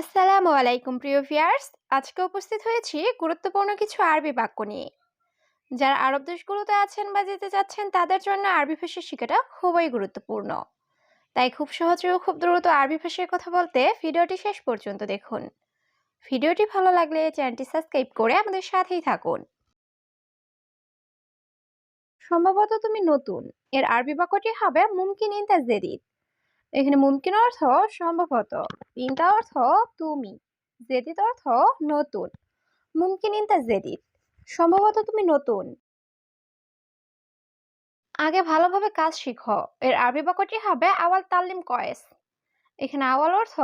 আসসালামু আলাইকুম, প্রিয় ভিয়ার্স আজকে উপস্থিত হয়েছি গুরুত্বপূর্ণ কিছু আরবি বাক্য নিয়ে। যারা আরব দেশগুলোতে আছেন বা যেতে চাচ্ছেন, তাদের জন্য আরবি ভাষা শেখাটা খুবই গুরুত্বপূর্ণ। তাই খুব সহজে ও খুব দ্রুত আরবি ভাষায় কথা বলতে ভিডিওটি শেষ পর্যন্ত দেখুন। ভিডিওটি ভালো লাগলে চ্যানেলটি সাবস্ক্রাইব করে আমাদের সাথেই থাকুন। সম্ভবত তুমি নতুন। এর আরবি বাক্যটি হবে মুমকিন ইনতা জেদিদ এখানে মুমকিন অর্থ সম্ভবত ইনতা অর্থ তুমি, জেদিত অর্থ নতুন। মুমকিন ইনতা জেদিত, সম্ভবত তুমি নতুন। আগে ভালোভাবে কাজ শিখো। এর আরবি বাক্যটি হবে আওয়াল তাল্লিম কয়েস। এখানে আওয়াল অর্থ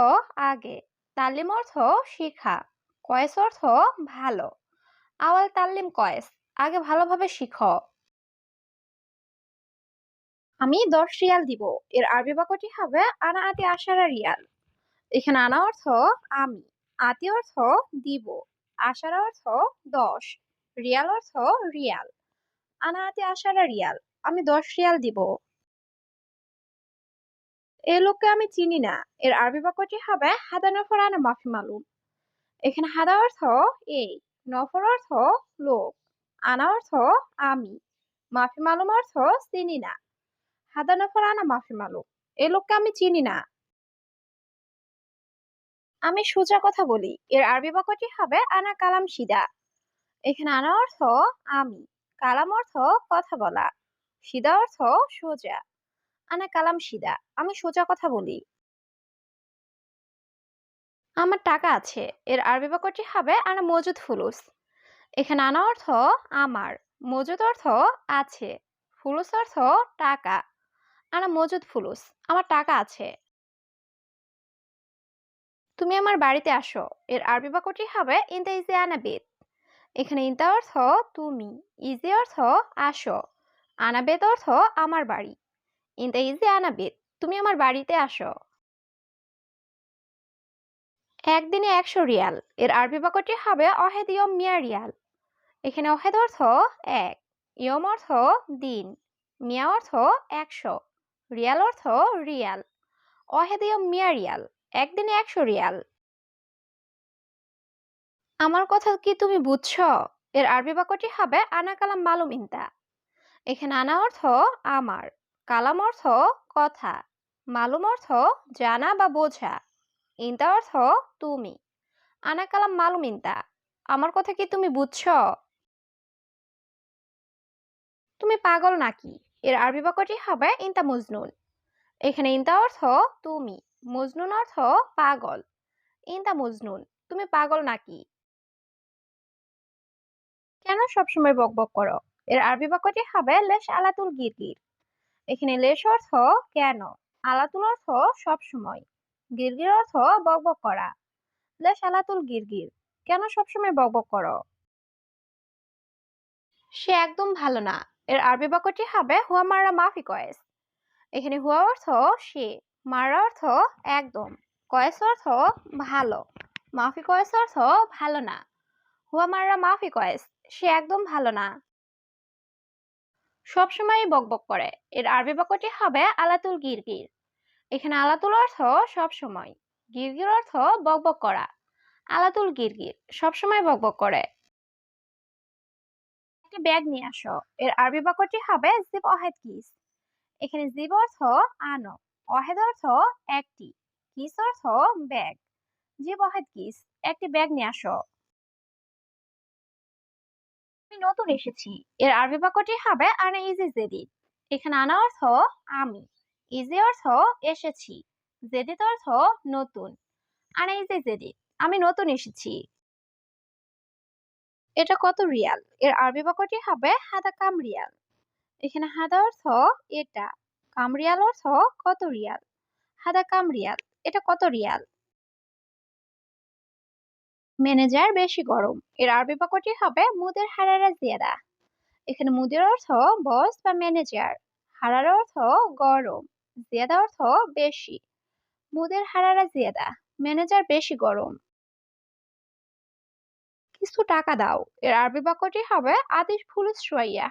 আগে তাল্লিম অর্থ শিখা, কয়েস অর্থ ভালো। আওয়াল তাল্লিম কয়েস, আগে ভালোভাবে শিখো। আমি দশ রিয়াল দিব। এর আরবি বাক্যটি হবে, আনা আতি আশারা রিয়াল। এখানে আনা অর্থ, আমি। আতি অর্থ, দিব। আশারা অর্থ, দশ। রিয়াল অর্থ, রিয়াল। আনা আতি আশারা রিয়াল। আমি দশ রিয়াল দিব। এ লোককে আমি চিনি না। এর আরবি বাক্যটি হবে, হাদা নফর আনা মাফি মালুম। এখানে হাদা অর্থ, এই। নফর অর্থ, লোক। আনা অর্থ, আমি। মাফি মালুম অর্থ, চিনি না। হাদা নফর আনা মাফি মালুম এ লোককে আমি চিনি না। আমি সোজা কথা বলি। এর আরবি বাক্যটি হবে, আনা কালাম সিদা এখানে আনা অর্থ আমি। কালাম অর্থ কথা বলা। সিদা অর্থ সোজা। আনা কালাম সিদা আমি সোজা কথা বলি। আমার টাকা আছে। এর আরবি বাক্যটি হবে, আনা মজুদ ফুলুস। এখানে আনা অর্থ আমার। মজুদ অর্থ আছে। ফুলুস অর্থ টাকা। আনা মজুদ ফুলুস, আমার টাকা আছে। তুমি আমার বাড়িতে আসো, এর আরবি বাক্যটি হবে ইনতা ইজে আনাবেদ এখানে ইনতা অর্থ তুমি ইজে অর্থ আসো আনাবেদ অর্থ আমার বাড়ি। ইনতা ইজে আনাবেদ তুমি আমার বাড়িতে আসো। একদিনে একশো রিয়াল, এর আরবি বাক্যটি হবে অহেদ ইয়ম মিয়া রিয়াল। এখানে অহেদ অর্থ এক ইয়ম অর্থ দিন মিয়া অর্থ একশো রিয়াল অর্থ রিয়াল। অহেদ ইয়ম মিয়া রিয়াল, একদিনে একশো রিয়াল। আমার কথা কি তুমি বুঝছ? এর আরবি বাক্যটি হবে আনা কালাম মালুম ইন্তা। এখানে আনা অর্থ আমার, কালাম অর্থ কথা, মালুম অর্থ জানা বা বোঝা, ইন্তা অর্থ তুমি, আনা কালাম মালুম ইন্তা। আমার কথা কি তুমি বুঝছ? তুমি পাগল নাকি? এর আরবি বাক্যটি হবে ইনতা মজনুন। এখানে ইনতা অর্থ তুমি, মজনুন অর্থ পাগল। ইনতা মজনুন, তুমি পাগল নাকি? কেন সবসময় বকবক করো? এর আরবি বাক্যটি হবে লেশ আলাতুল গিরগির। এখানে লেশ অর্থ কেন? আলাতুল অর্থ সবসময়। গিরগির অর্থ বকবক করা। লেশ আলাতুল গিরগির, কেন সবসময় বকবক করো? সে একদম ভালো না। এর আরবি বাক্যটি হবে, হুয়া মারা মাফি কয়েস। এখানে হুয়া অর্থ সে, মারা অর্থ একদম, কয়েস অর্থ ভালো, মাফি কয়েস অর্থ ভালো না। হুয়া মারা মাফি কয়েস, সে একদম ভালো না। সবসময় বকবক করে। এর আরবি বাক্যটি হবে আলাতুল গিরগির। এখানে আলাতুল অর্থ সবসময় গিরগির অর্থ বকবক করা। আলাতুল গিরগির সবসময় বকবক করে। একটি ব্যাগ নিয়ে আসো। এর আরবি বাক্যটি হবে জিব অহেদ কিস। এখানে জিব অর্থ আনো, অহেদ অর্থ একটি, কিস অর্থ ব্যাগ। জিব অহেদ কিস, একটি ব্যাগ নিয়ে আসো। আমি নতুন এসেছি। এর আরবি বাক্যটি হবে আনা ইজি জেদিদ। এখানে আনা অর্থ আমি, ইজি অর্থ এসেছি, জেদিদ অর্থ নতুন। আনা ইজি জেদিদ, আমি নতুন এসেছি। এটা কত রিয়াল? এর আরবি বাক্যটি হবে হাদা কাম রিয়াল। এখানে হাদা অর্থ এটা, কাম রিয়াল অর্থ কত রিয়াল? হাদা কাম রিয়াল, এটা কত রিয়াল? ম্যানেজার বেশি গরম, এর আরবি বাক্যটি হবে মুদের হারারা জিয়াদা। এখানে মুদের অর্থ বস বা ম্যানেজার হারার অর্থ গরম, জিয়াদা অর্থ বেশি। মুদের হারারা জিয়াদা ম্যানেজার বেশি গরম। কিছু টাকা দাও। এর আরবি বাক্যটি হবে আতিশ ফুলুস সোয়াইয়া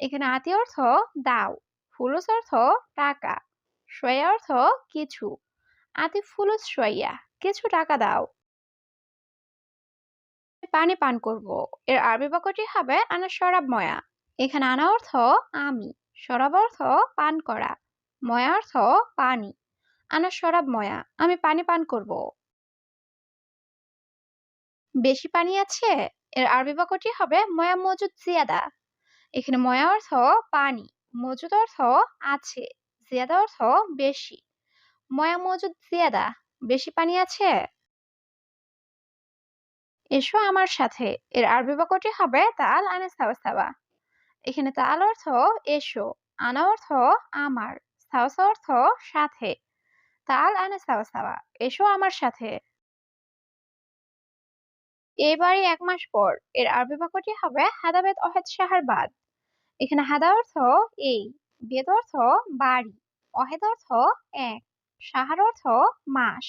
এখানে আতি অর্থ দাও, ফুলুস অর্থ টাকা সোয়া অর্থ কিছু। আতি ফুলুস সোয়াইয়া কিছু টাকা দাও। পানি পান করব। এর আরবি বাক্যটি হবে আনা শরাব ময়া। এখানে আনা অর্থ আমি, শরাব অর্থ পান করা, ময়া অর্থ পানি। আনা শরাব ময়া, আমি পানি পান করব। বেশি পানি আছে, এর আরবি বাক্যটি হবে ময়া মজুদ জিয়াদা। এখানে ময়া অর্থ পানি, মজুদ অর্থ আছে, জিয়াদা অর্থ বেশি। ময়া মজুদ জিয়াদা, বেশি পানি আছে? এসো আমার সাথে, এর আরবি বাক্যটি হবে তাল আনে সাওয়া এখানে তাল অর্থ এসো, আনা অর্থ আমার সাওসা অর্থ সাথে। তাল আনে সাওয়া, এসো আমার সাথে। এবারই এক মাস পর এর আরবি বাক্যটি হবে হাদাবেদ অহেদ সাহার বাদ। এখানে হাদা অর্থ এই, বেদ অর্থ বাড়ি অহেদ অর্থ এক সাহার অর্থ মাস,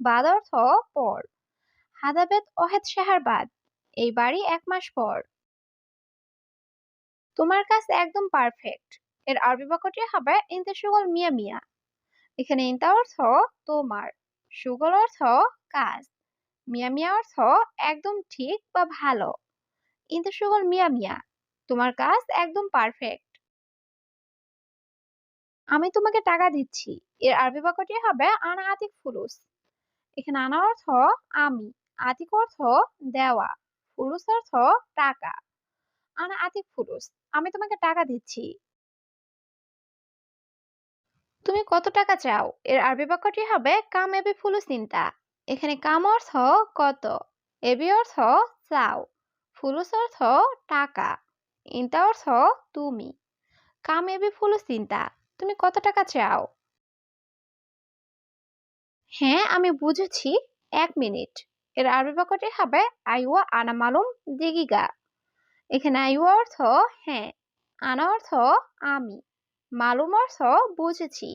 বাদ অর্থ পর। হাদাবেদ অহেদ সাহার বাদ এই বাড়ি এক মাস পর। তোমার কাজ একদম পারফেক্ট এর আরবি বাক্যটি হবে ইনতে সুগল মিয়া মিয়া। এখানে ইনতা অর্থ তোমার, সুগল অর্থ কাজ। মিয়া মিয়া অর্থ একদম ঠিক বা ভালো। ইনতে সুগল মিয়া মিয়া, তোমার কাজ একদম পারফেক্ট আমি তোমাকে টাকা দিচ্ছি। এর আরবি বাক্যটি হবে আনা আতিক ফুলুস। এখানে আনা অর্থ আমি, আতিক অর্থ দেওয়া, ফুলুস অর্থ টাকা। আনা আতিক ফুলুস, আমি তোমাকে টাকা দিচ্ছি। তুমি কত টাকা চাও? এর আরবি বাক্যটি হবে কাম এবি ফুলুস ইনতা এখানে কাম অর্থ কত এবি অর্থ চাও ফুলুস অর্থ টাকা ইনতা অর্থ তুমি। কাম এবি ফুলুস ইনতা তুমি কত টাকা চাও? হ্যাঁ আমি বুঝেছি, এক মিনিট। এর আরবি বাক্যটি হবে আইওয়া আনা মালুম দিগিগা। এখানে আইওয়া অর্থ হ্যাঁ আনা অর্থ আমি। মালুম অর্থ বুঝেছি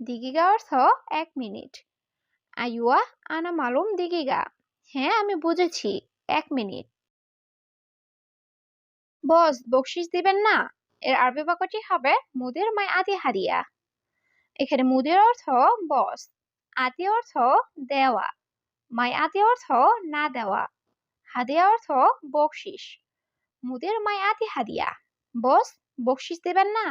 দিগিগা অর্থ এক মিনিট। আইওয়া আনা মালুম দিগিগা। হ্যাঁ আমি বুঝেছি। এক মিনিট। বস বকশিস দিবেন না? এর আরবি বাক্যটি হবে মুদির মাই আদি হারিয়া। এখানে মুদির অর্থ বস, আদি অর্থ দেওয়া। মাই আদি অর্থ না দেওয়া। হাদিয়া অর্থ বকশিস মুদির মাই আদি হাদিয়া বস বকশিস দেবেন না?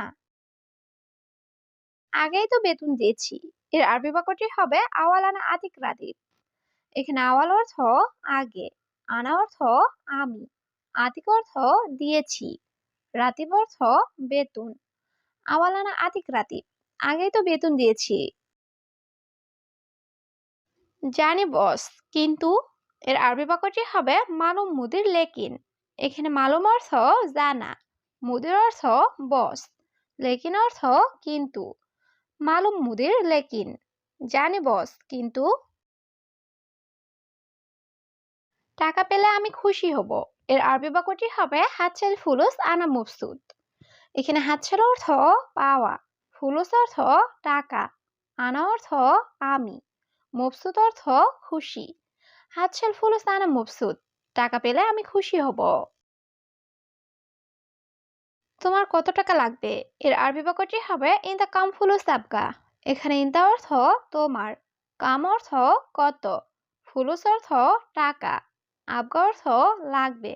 আগেই তো বেতন দিয়েছি। এর আরবি বাক্যটি হবে আওয়ালানা আতিক রাদিব। এখানে আওয়াল অর্থ আগে, আনা অর্থ আমি, আতিক অর্থ দিয়েছি, রাতিব অর্থ বেতন আওয়ালানা আতিক রাতিব আগেই তো বেতন দিয়েছি। জানি বস, কিন্তু এর আরবি বাক্যটি হবে মালুম মুদির লেকিন। এখানে মালুম অর্থ জানা, মুদির অর্থ বস, লেকিন অর্থ কিন্তু। মালুম মুদির লেকিন। জানি বস, কিন্তু? টাকা পেলে আমি খুশি হব। এর আরবি বাক্যটি হবে হাতছেল ফুলুস আনা মুফসুদ। এখানে হাতছেল অর্থ, পাওয়া। ফুলুস অর্থ, টাকা। আনা অর্থ, আমি। মবসুদ অর্থ, খুশি। হাতছেল ফুলুস আনা মবসুদ টাকা পেলে আমি খুশি হব। তোমার কত টাকা লাগবে? এর আরবি বাক্যটি হবে, ইন দ্য কাম ফুলুস আবগা এখানে ইন্দা অর্থ তোমার, কাম অর্থ কত ফুলুস অর্থ টাকা, আবগা অর্থ লাগবে।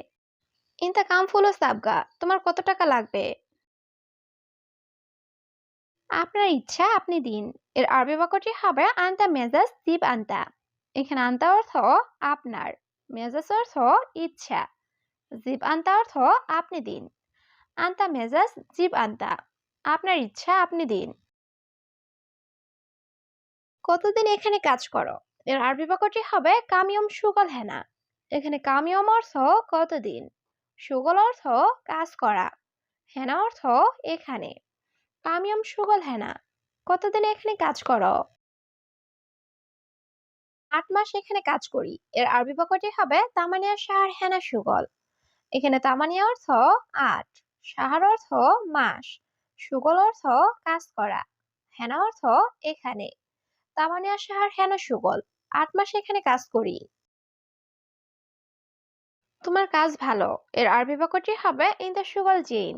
ইনতা কাম ফুলুস আবগা তোমার কত টাকা লাগবে? আপনার ইচ্ছা, আপনি দিন। এর আরবি বাক্যটি হবে, আন্তা মেজাজ জিব আন্তা। এখানে আন্তা অর্থ আপনার, মেজাজ অর্থ ইচ্ছা জিব আন্তা অর্থ আপনি দিন। আন্তা মেজাজ জিব আন্তা। আপনার ইচ্ছা, আপনি দিন। কতদিন এখানে কাজ করো? এর আরবি বাক্যটি হবে কামিয়ম সুগল হেনা। এখানে কামিয়ম অর্থ কতদিন? সুগল অর্থ কাজ করা। হেনা অর্থ এখানে। কামিয়ম সুগল হেনা। কতদিন এখানে কাজ করো? আট মাস এখানে কাজ করি। এর আরবি বাক্যটি হবে তামানিয়া শাহর হেনা সুগল। এখানে তামানিয়া অর্থ আট। শাহর অর্থ মাস, সুগল অর্থ কাজ করা, হেনা অর্থ এখানে। তামানিয়া শাহর হেনা সুগল, আট মাস এখানে কাজ করি। তোমার কাজ ভালো, এর আরবি বাক্যটি হবে ইন্দা সুগল জেন।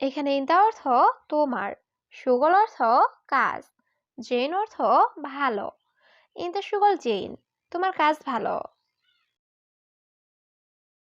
এখানে ইন্দা অর্থ তোমার, সুগল অর্থ কাজ, জেন অর্থ ভালো। ইন্দা সুগল জেন, তোমার কাজ ভালো।